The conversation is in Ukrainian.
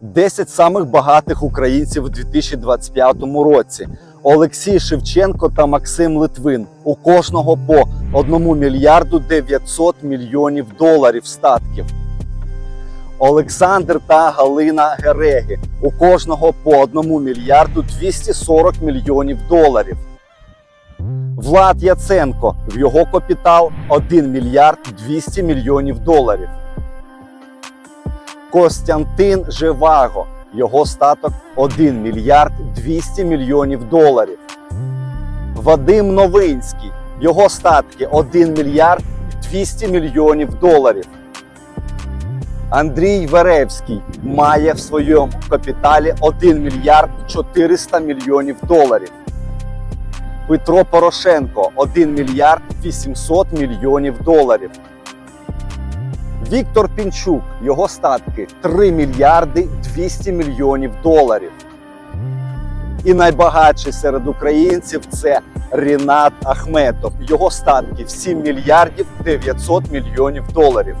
10 самих багатих українців у 2025 році. Олексій Шевченко та Максим Литвин. У кожного по 1 мільярду 900 мільйонів доларів статків. Олександр та Галина Гереги. У кожного по 1 мільярду 240 мільйонів доларів. Влад Яценко. В його капітал 1 мільярд 200 мільйонів доларів. Костянтин Живаго. Його статок 1 мільярд 200 мільйонів доларів. Вадим Новинський. Його статки 1 мільярд 200 мільйонів доларів. Андрій Веревський має в своєму капіталі 1 мільярд 400 мільйонів доларів. Петро Порошенко 1 мільярд 800 мільйонів доларів. Віктор Пінчук, його статки 3 мільярди 200 мільйонів доларів. І найбагатший серед українців це Рінат Ахметов. Його статки в 7 мільярдів 900 мільйонів доларів.